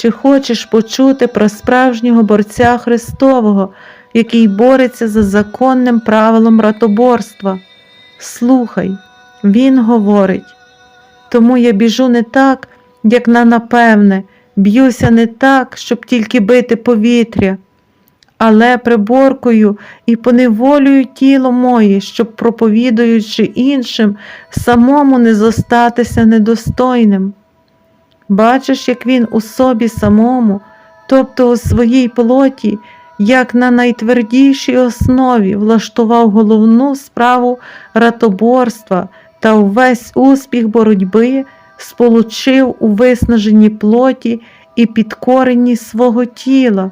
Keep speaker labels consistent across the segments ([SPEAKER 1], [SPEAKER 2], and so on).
[SPEAKER 1] Чи хочеш почути про справжнього борця Христового, який бореться за законним правилом ратоборства? Слухай, Він говорить. Тому я біжу не так, як на напевне, б'юся не так, щоб тільки бити повітря, але приборкою і поневолюю тіло моє, щоб, проповідуючи іншим, самому не зостатися недостойним. Бачиш, як він у собі самому, тобто у своїй плоті, як на найтвердішій основі влаштував головну справу ратоборства та увесь успіх боротьби сполучив у виснаженні плоті і підкоренні свого тіла.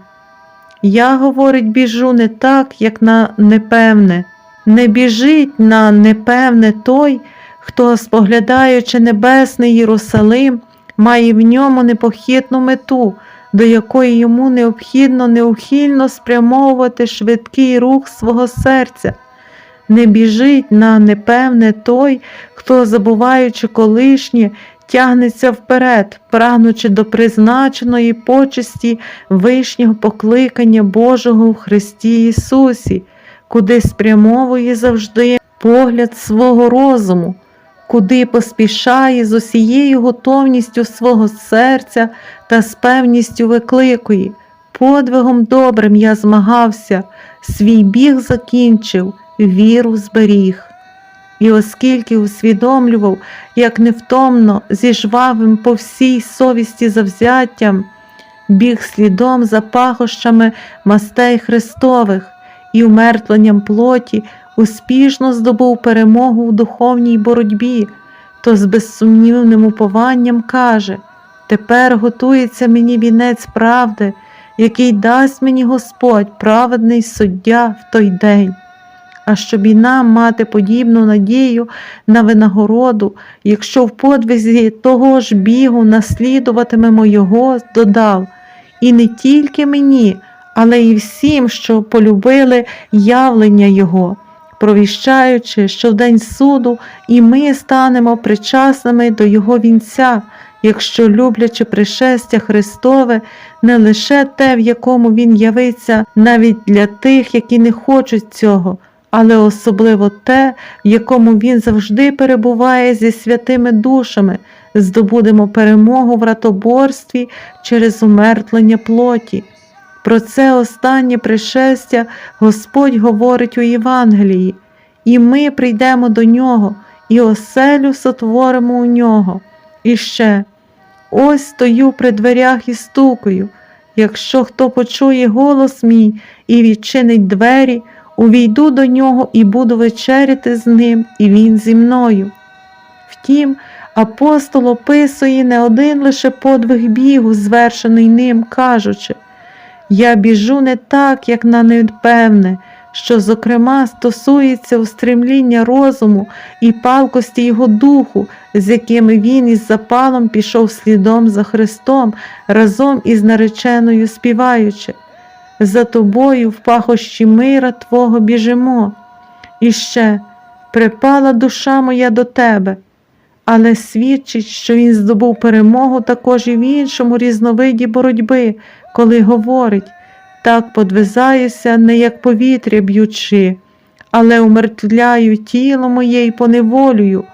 [SPEAKER 1] Я, говорить, біжу не так, як на непевне. Не біжить на непевне той, хто, споглядаючи небесний Єрусалим, має в ньому непохитну мету, до якої йому необхідно неухильно спрямовувати швидкий рух свого серця. Не біжить на непевне той, хто, забуваючи колишнє, тягнеться вперед, прагнучи до призначеної почесті вишнього покликання Божого в Христі Ісусі, куди спрямовує завжди погляд свого розуму, куди поспішає з усією готовністю свого серця та з певністю викликує. Подвигом добрим я змагався, свій біг закінчив, віру зберіг. І оскільки усвідомлював, як невтомно, зі жвавим по всій совісті завзяттям, біг слідом за пахощами мастей Христових і умертвленням плоті успішно здобув перемогу в духовній боротьбі, то з безсумнівним упованням каже: Тепер готується мені вінець правди, який дасть мені Господь, праведний суддя в той день а щоб і нам мати подібну надію на винагороду, якщо в подвизі того ж бігу наслідуватимемо Його, додав, і не тільки мені, але й всім, що полюбили явлення Його, провіщаючи, що в день суду і ми станемо причасними до Його вінця. Якщо люблячи пришестя Христове, не лише те, в якому Він явиться навіть для тих, які не хочуть цього, але особливо те, в якому він завжди перебуває зі святими душами, здобудемо перемогу в ратоборстві через умертлення плоті. Про це останнє пришестя Господь говорить у Євангелії, і ми прийдемо до нього, і оселю сотворимо у нього. І ще ось стою при дверях і стукаю. Якщо хто почує голос мій і відчинить двері, увійду до нього і буду вечеряти з ним, і він зі мною. Втім, апостол описує не один лише подвиг бігу, звершений ним, кажучи, я біжу не так, як на непевне, що, зокрема, стосується устремління розуму і палкості його духу, з якими він із запалом пішов слідом за Христом, разом із нареченою співаючи за тобою в пахощі мира Твого біжимо. І ще припала душа моя до тебе, але свідчить, що він здобув перемогу також і в іншому різновиді боротьби, коли говорить так подвизаюся, не як повітря б'ючи, але умертвляю тіло моє і поневолюю,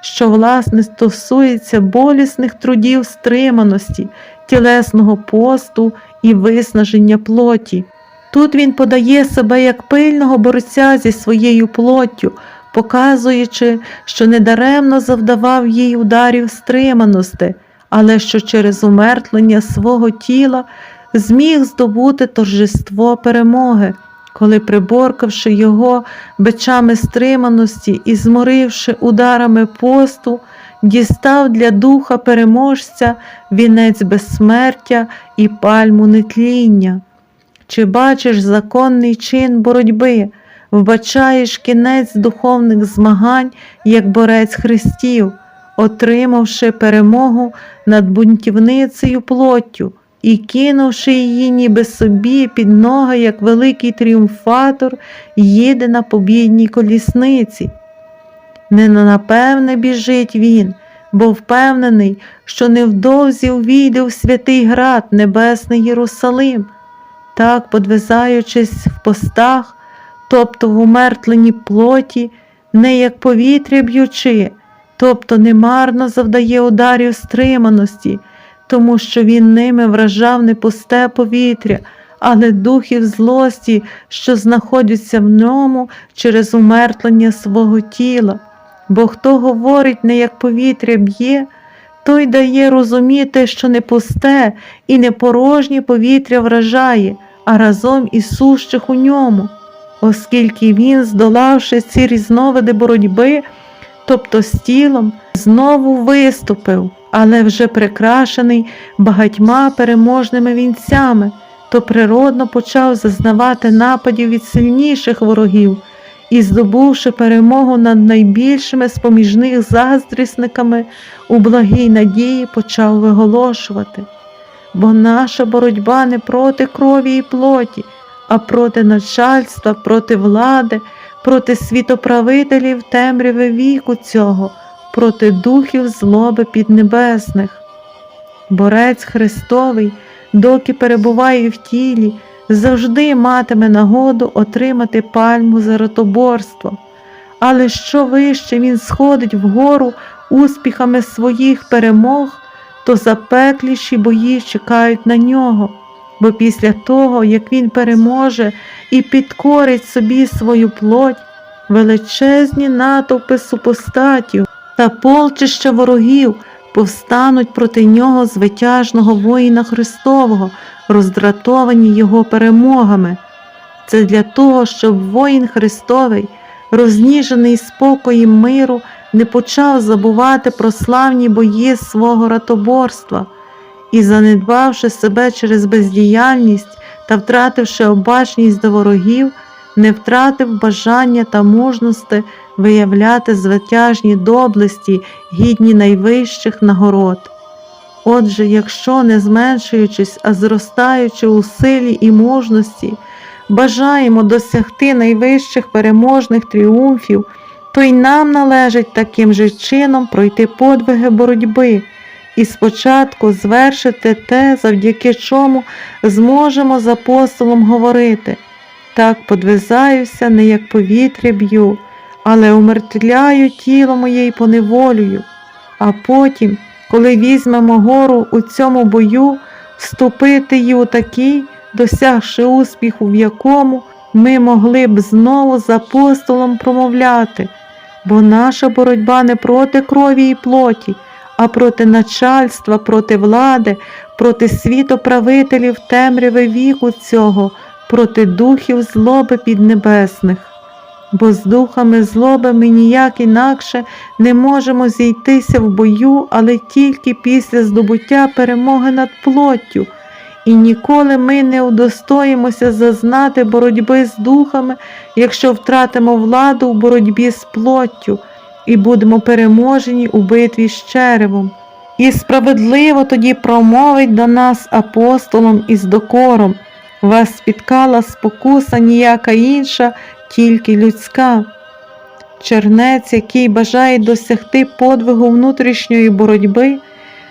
[SPEAKER 1] що, власне, стосується болісних трудів стриманості, тілесного посту і виснаження плоті. Тут він подає себе як пильного борця зі своєю плоттю, показуючи, що недаремно завдавав їй ударів стриманості, але що через умертлення свого тіла зміг здобути торжество перемоги, коли, приборкавши його бичами стриманості і зморивши ударами посту, дістав для духа переможця вінець безсмертя і пальму нетління. Чи бачиш законний чин боротьби, вбачаєш кінець духовних змагань, як борець Христів, отримавши перемогу над бунтівницею плоттю і кинувши її ніби собі під ноги, як великий тріумфатор, їде на побідній колісниці. Не напевне біжить він, бо впевнений, що невдовзі увійде в святий град Небесний Єрусалим, так, подвизаючись в постах, тобто в умертленій плоті, не як повітря б'ючи, тобто немарно завдає ударів стриманості, тому що він ними вражав не пусте повітря, але духів злості, що знаходяться в ньому через умертлення свого тіла. Бо хто говорить не як повітря б'є, той дає розуміти, що не пусте і не порожнє повітря вражає, а разом із сущих у ньому, оскільки він, здолавши ці різновиди боротьби, тобто з тілом, знову виступив, але вже прикрашений багатьма переможними вінцями, то природно почав зазнавати нападів від сильніших ворогів і, здобувши перемогу над найбільшими з поміж них заздрісниками, у благій надії почав виголошувати. Бо наша боротьба не проти крові і плоті, а проти начальства, проти влади, проти світоправителів темряви віку цього, проти духів злоби піднебесних. Борець Христовий, доки перебуває в тілі, завжди матиме нагоду отримати пальму за ротоборство. Але що вище він сходить вгору успіхами своїх перемог, то запекліші бої чекають на нього, бо після того, як він переможе і підкорить собі свою плоть, величезні натовпи супостатів та полчища ворогів повстануть проти нього звитяжного воїна Христового, роздратовані його перемогами. Це для того, щоб воїн Христовий, розніжений спокоєм миру, не почав забувати про славні бої свого ратоборства і, занедбавши себе через бездіяльність та втративши обачність до ворогів, не втратив бажання та мужності виявляти звитяжні доблесті, гідні найвищих нагород. Отже, якщо не зменшуючись, а зростаючи у силі і мужності, бажаємо досягти найвищих переможних тріумфів, то й нам належить таким же чином пройти подвиги боротьби і спочатку звершити те, завдяки чому зможемо з апостолом говорити. Так подвизаюся, не як повітря б'ю, але умертвляю тіло моє й поневолюю, а потім, коли візьмемо гору у цьому бою, вступити й у такий, досягши успіху, в якому ми могли б знову з апостолом промовляти, бо наша боротьба не проти крові і плоті, а проти начальства, проти влади, проти світоправителів темряви віку цього, проти духів злоби піднебесних. Бо з духами злоби ми ніяк інакше не можемо зійтися в бою, але тільки після здобуття перемоги над плоттю, і ніколи ми не удостоїмося зазнати боротьби з духами, якщо втратимо владу в боротьбі з плоттю і будемо переможені у битві з черевом. І справедливо тоді промовить до нас апостолом із докором. Вас спіткала спокуса ніяка інша, тільки людська. Чернець, який бажає досягти подвигу внутрішньої боротьби,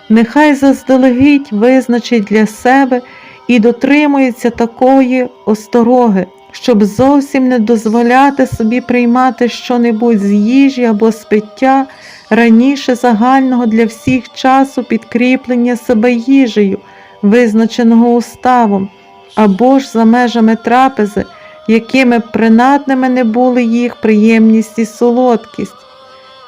[SPEAKER 1] нехай заздалегідь визначить для себе і дотримується такої остороги, щоб зовсім не дозволяти собі приймати щонебудь з їжі або з раніше загального для всіх часу підкріплення себе їжею, визначеного уставом, або ж за межами трапези, якими принадними не були їх приємність і солодкість.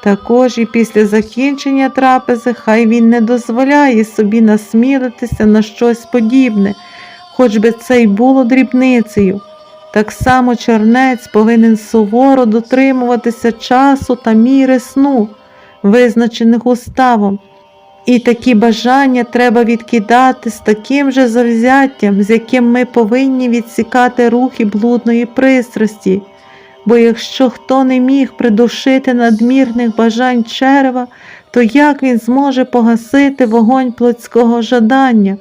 [SPEAKER 1] Також і після закінчення трапези хай він не дозволяє собі насмілитися на щось подібне, хоч би це й було дрібницею. Так само чернець повинен суворо дотримуватися часу та міри сну, визначених уставом, і такі бажання треба відкидати з таким же завзяттям, з яким ми повинні відсікати рухи блудної пристрасті. Бо якщо хто не міг придушити надмірних бажань черева, то як він зможе погасити вогонь плотського жадання?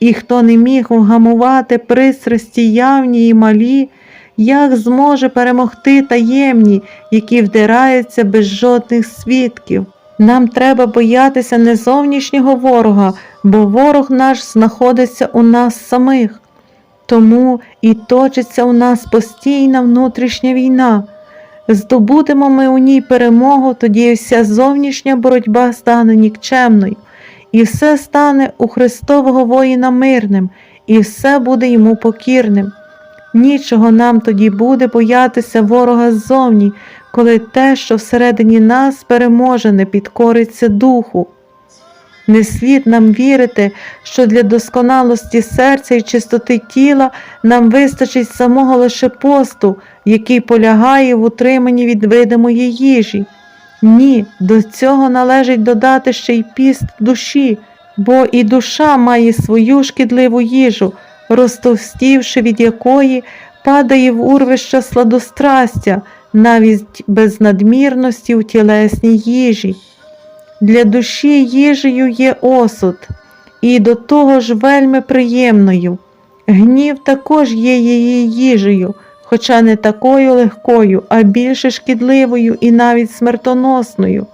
[SPEAKER 1] І хто не міг вгамувати пристрасті явні і малі, як зможе перемогти таємні, які вдираються без жодних свідків? Нам треба боятися не зовнішнього ворога, бо ворог наш знаходиться у нас самих. Тому і точиться у нас постійна внутрішня війна. Здобудемо ми у ній перемогу, тоді вся зовнішня боротьба стане нікчемною, і все стане у Христового воїна мирним, і все буде йому покірним. Нічого нам тоді буде боятися ворога ззовні, коли те, що всередині нас переможе, не підкориться духу. Не слід нам вірити, що для досконалості серця і чистоти тіла нам вистачить самого лише посту, який полягає в утриманні від видимої їжі. Ні, до цього належить додати ще й піст душі, бо і душа має свою шкідливу їжу, розтовстівши від якої падає в урвища сладострастя, навіть без надмірності у тілесній їжі. Для душі їжею є осуд, і до того ж вельми приємною. Гнів також є її їжею, хоча не такою легкою, а більше шкідливою і навіть смертоносною.